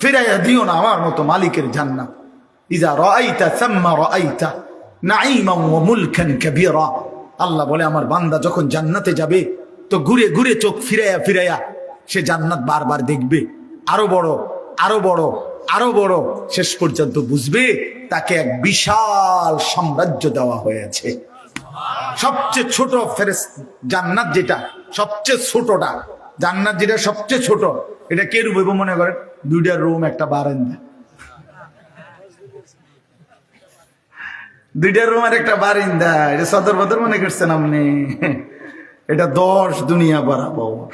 ফিরাইয়া দিও না আমার মতো মালিকের জান্নাত। ইজা রাআইতা সাম্মা রাআইতা নাঈমান ওয়া মুলকান কাবীরা। আল্লাহ বলে, আমার বান্দা যখন জান্নাতে যাবে, তো ঘুরে ঘুরে চোখ ফিরাইয়া ফিরাইয়া সে জান্নাত বারবার দেখবে। আরও বড় আরও বড় আরও বড়। শেষ পর্যন্ত বুঝবে, তাকে এক বিশাল সাম্রাজ্য দেওয়া হয়েছে। সবচেয়ে ছোট ফেরেস জান্নাত যেটা, সবচেয়ে ছোটটা জান্নাত যেটা সবচেয়ে ছোট, এটা কে রূপ মনে করেন? দুইটা রুম, একটা বারান্দা। দুইটা রুম আর একটা বারিন্দা, এটা সদর বদর মনে করছেন আপনি? এটা দশ দুনিয়া বরাবর।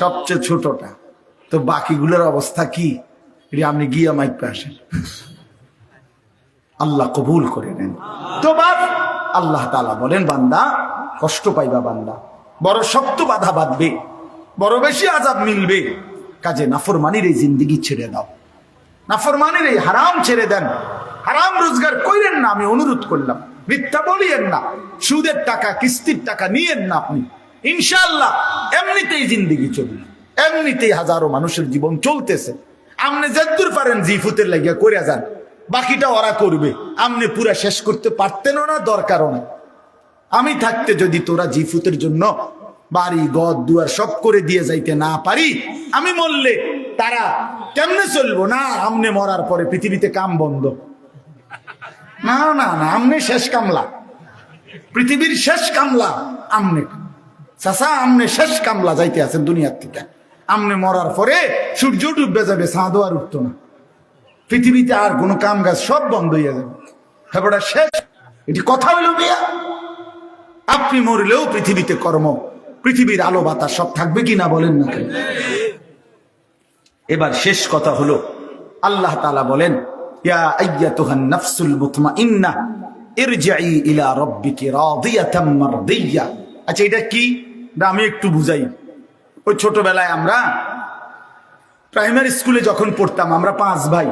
সবচেয়ে ছোটটা। তো বাকিগুলোর অবস্থা কি? এটা আপনি গিয়া মাইক আসেন। আল্লাহ কবুল করে নেন। তো বাপ আল্লাহ তালা বলেন, বান্দা, কষ্ট পাইবা বান্দা। বড় শক্ত বাধা বাঁধবে, বড় বেশি আজাব মিলবে। কাজে নাফরমানির এই জিন্দিগি ছেড়ে দাও। নাফরমানির এই হারাম ছেড়ে দেন। হারাম রোজগার কইরেন না, আমি অনুরোধ করলাম। মিথ্যা বলিয়েন না। সুদের টাকা, কিস্তির টাকা নিয়েন না আপনি। ইনশাল্লাহ এমনিতেই জিন্দিগি চলবে। এমনিতেই হাজারো মানুষের জীবন চলতেছে। আপনি যদ্দূর পারেন জিফুতের লাগিয়া করে যান। বাকিটা ওরা করবে। আপনি পুরা শেষ করতে পারতেনও না, দরকারও না আমি থাকতে যদি তোরা জিফুতের জন্য বাড়ি গদ দুয়ার সব করে দিয়ে যাইতে না পারি, আমি মরলে তারা কেমনে চলবো? না, আমনে মরার পরে পৃথিবীতে কাম বন্ধ। না না না, আমনে শেষ কামলা। পৃথিবীর শেষ কামলা, আমনে। চাষা আমনে শেষ কামলা যাইতে আছেন দুনিয়ার থেকে। আমনে মরার পরে সূর্য ডুববে যাবে সাঁদো আর উঠতো না। পৃথিবীতে আর কোনো কাম কাজ সব বন্ধ হয়ে যাবে। ব্যাপারটা শেষ। এটি কথা হইল বিয়া আপনি মরলেও পৃথিবীতে কর্ম পৃথিবীর আলো বাতাস সব থাকবে কি না বলেন না? এবার শেষ কথা হলো, আল্লাহ তালা বলেন আচ্ছা এটা কি? আমি একটু বুঝাই। ওই ছোটবেলায় আমরা প্রাইমারি স্কুলে যখন পড়তাম, আমরা পাঁচ ভাই,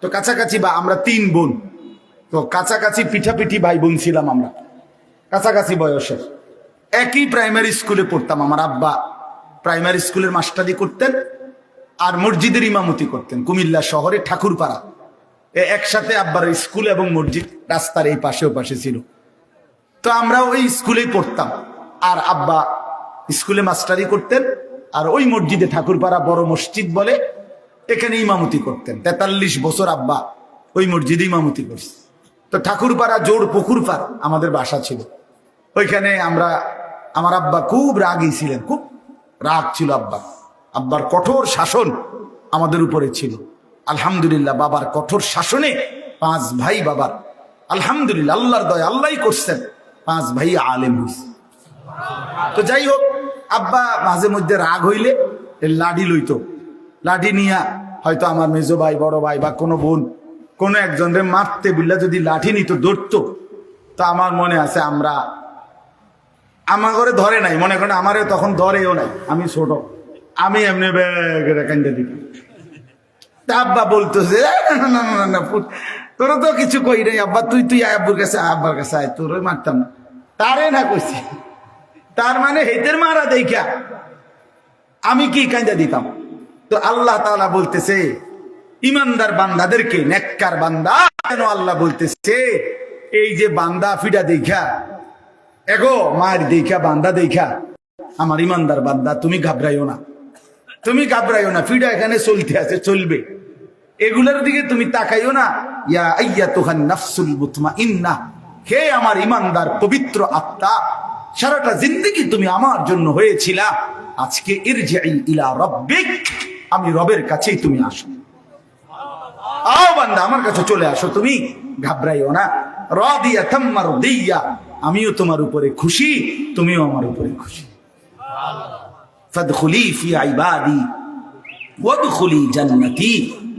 তো কাছাকাছি বা আমরা তিন বোন, তো কাছাকাছি পিঠাপিঠি ভাই বোন ছিলাম আমরা, কাছাকাছি বয়সের। একই প্রাইমারি স্কুলে পড়তাম আমার আব্বা। প্রাইমারি স্কুলের মাস্টারি করতেন আর মসজিদের ইমামতি করতেন, কুমিল্লা শহরে ঠাকুরপাড়া। একসাথে আব্বার স্কুল এবং মসজিদ রাস্তার এই পাশে ও পাশে ছিল। তো আমরা ওই স্কুলেই পড়তাম আর আব্বা স্কুলে মাস্টারি করতেন আর ওই মসজিদে ঠাকুরপাড়া বড় মসজিদ বলে এখানে ইমামতি করতেন। তেতাল্লিশ বছর আব্বা ওই মসজিদে ইমামতি করছে। তো ঠাকুরপাড়া জোর পুকুরপাড় আমাদের বাসা ছিল। ওইখানে আমরা আমার আব্বা খুব রাগী ছিলেন, খুব রাগ ছিল আব্বা। আব্বার কঠোর শাসন আমাদের উপরে ছিল। আলহামদুলিল্লাহ, বাবার কঠোর শাসনে পাঁচ ভাই বাবার। আলহামদুলিল্লাহ, আল্লাহর দয় আল্লাহ করছেন। পাঁচ ভাই আলেম হইছে। তো যাই হোক, আব্বা মাঝে মধ্যে রাগ হইলে লাঠি লইতো। লাঠি নিয়া হয়তো আমার মেজো ভাই, বড় ভাই বা কোনো বোন, কোনো একজনের মারতে বিল্লা যদি লাঠি নিত, ধরতো। তা আমার মনে আছে আমরা আমার ঘরে ধরে নাই। মনে করেন আমারও তখন ধরেও নাই। আমি ছোট। আমি এমনি কান্দে দিতাম। আব্বা বলতেছে "এ, না না না, তোরা তো কিছু কই নাই আব্বা। তুই তুই আব্বুর কাছে আব্বার কাছে আয়। তোর মারতাম না। তারে না কইছি। তার মানে হেতের মারা দেখা আমি কি কান্দা দিতাম? তো আল্লাহ তাআলা বলতেছে ইমানদার বান্দাদেরকে নেককার বান্দা কেন আল্লাহ বলতেছে এই যে বান্দা ফিডা দেখা এগো। মায়ের দেখা, বান্দা দেখা। আমার ইমানদার বান্দা, তুমি ঘাবড়াইও না। তুমি ঘাবড়াইও না, ফিডা এখানে চলতে আছে, চলবে। এগুলোর দিকে তুমি তাকাইও না। ইয়া আইয়া তোহান নাফসুল মুতমা ইন্না হে আমার ইমানদার, পবিত্র আত্মা, সারাটা জিন্দগি তুমি আমার জন্য হয়েছিলা। আজকে ইরজিই ইলা রব্বিক, আমি রবের কাছেই তুমি আসো। আও বান্দা, আমার কাছে চলে আসো। তুমি ঘাবড়াইও না। রদিয়া থাম্মার দিয়া আমিও তোমার উপরে খুশি, তুমিও আমার উপরে খুশি।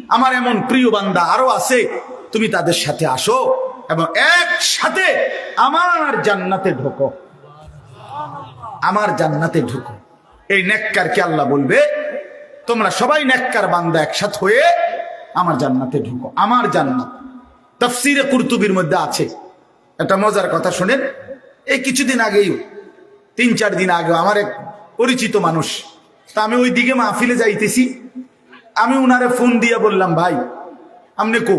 আমার এমন প্রিয় বান্দা আরও আছে, তুমি তাদের সাথে আসো এবং একসাথে আমার জান্নাতে ঢোকো। আমার জান্নাতে ঢুকো। এই নেককারকে আল্লাহ বলবে, তোমরা সবাই নেককার বান্দা একসাথে হয়ে আমার জান্নাতে ঢুকো। আমার জান্নাত। তফসিরে কুরতুবির মধ্যে আছে। একটা মজার কথা শোনেন। এই কিছুদিন আগেই, তিন চার দিন আগে আমার এক পরিচিত মানুষ, তা আমি ওই দিকে মাহফিলে যাইতেছি। আমি উনারে ফোন দিয়ে বললাম, ভাই, আপনি কো?